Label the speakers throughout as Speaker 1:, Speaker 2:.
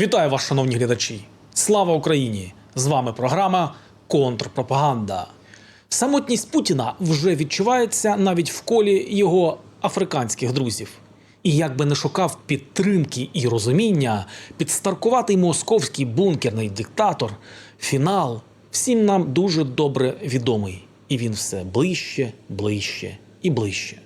Speaker 1: Вітаю вас, шановні глядачі! Слава Україні! З вами програма Контрпропаганда. Самотність Путіна вже відчувається навіть в колі його африканських друзів. І як би не шукав підтримки і розуміння, підстаркуватий московський бункерний диктатор, фінал всім нам дуже добре відомий. І він все ближче, ближче і ближче.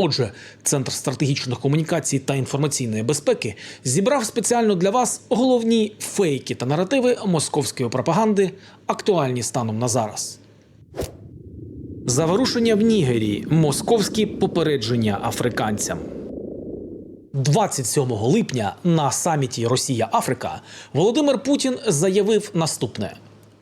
Speaker 1: Отже, Центр стратегічних комунікацій та інформаційної безпеки зібрав спеціально для вас головні фейки та наративи московської пропаганди, актуальні станом на зараз. Заворушення в Нігері. Московські попередження африканцям. 27 липня на саміті Росія-Африка Володимир Путін заявив наступне: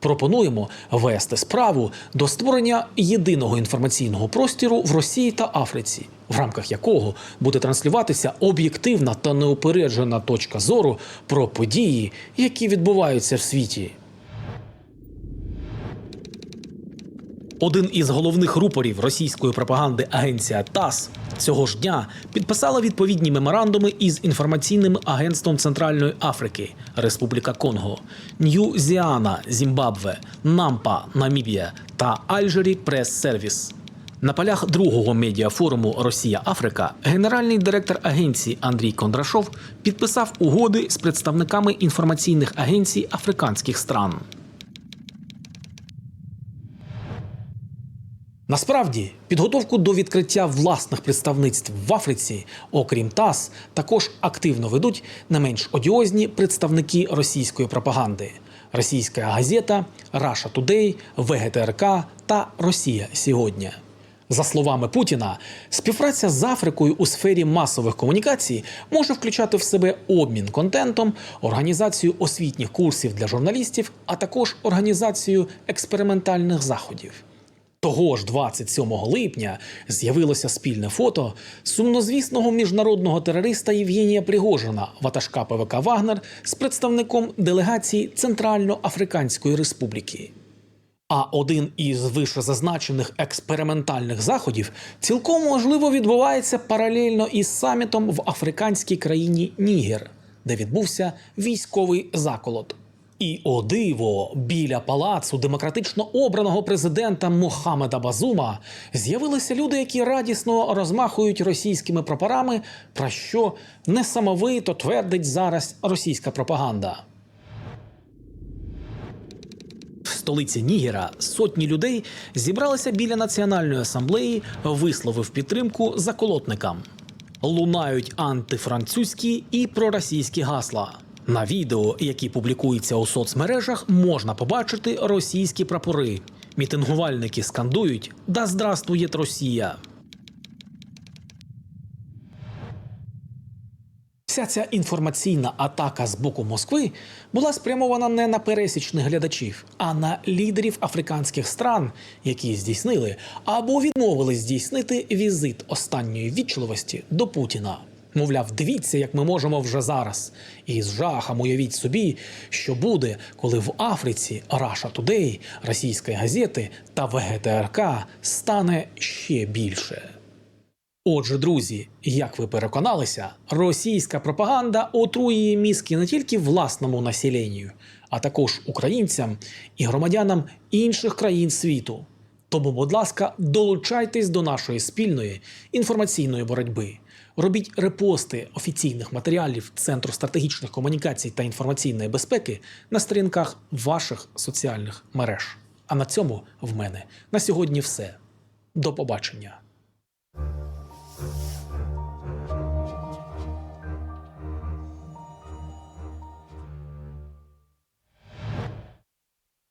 Speaker 1: пропонуємо вести справу до створення єдиного інформаційного простіру в Росії та Африці, в рамках якого буде транслюватися об'єктивна та неупереджена точка зору про події, які відбуваються в світі. Один із головних рупорів російської пропаганди агенція ТАСС цього ж дня підписала відповідні меморандуми із інформаційним агентством Центральної Африки, Республіка Конго, Нью-Зіана, Зімбабве, Нампа, Намібія та Альжері Прес Сервіс. На полях другого медіафоруму Росія Африка генеральний директор агенції Андрій Кондрашов підписав угоди з представниками інформаційних агенцій африканських стран. Насправді, підготовку до відкриття власних представництв в Африці, окрім ТАСС, також активно ведуть не менш одіозні представники російської пропаганди: Російська газета, Russia Today, ВГТРК та Росія сьогодні. За словами Путіна, співпраця з Африкою у сфері масових комунікацій може включати в себе обмін контентом, організацію освітніх курсів для журналістів, а також організацію експериментальних заходів. Того ж 27 липня з'явилося спільне фото сумнозвісного міжнародного терориста Євгенія Пригожина, ватажка ПВК Вагнер з представником делегації Центральноафриканської Республіки. А один із вищезазначених експериментальних заходів цілком можливо відбувається паралельно із самітом в африканській країні Нігер, де відбувся військовий заколот. І о диво, біля палацу демократично обраного президента Мохамеда Базума з'явилися люди, які радісно розмахують російськими прапорами, про що несамовито твердить зараз російська пропаганда. В столиці Нігера сотні людей зібралися біля національної асамблеї, висловив підтримку заколотникам. Лунають антифранцузькі і проросійські гасла. На відео, які публікуються у соцмережах, можна побачити російські прапори. Мітингувальники скандують Да здравствує Росія. Вся ця інформаційна атака з боку Москви була спрямована не на пересічних глядачів, а на лідерів африканських стран, які здійснили або відмовились здійснити візит останньої вічливості до Путіна. Мовляв, дивіться, як ми можемо вже зараз. І з жахом уявіть собі, що буде, коли в Африці Russia Today, російської газети та ВГТРК стане ще більше. Отже, друзі, як ви переконалися, російська пропаганда отруює мізки не тільки власному населенню, а також українцям і громадянам інших країн світу. Тому, будь ласка, долучайтесь до нашої спільної інформаційної боротьби. Робіть репости офіційних матеріалів Центру стратегічних комунікацій та інформаційної безпеки на сторінках ваших соціальних мереж. А на цьому в мене на сьогодні все. До побачення.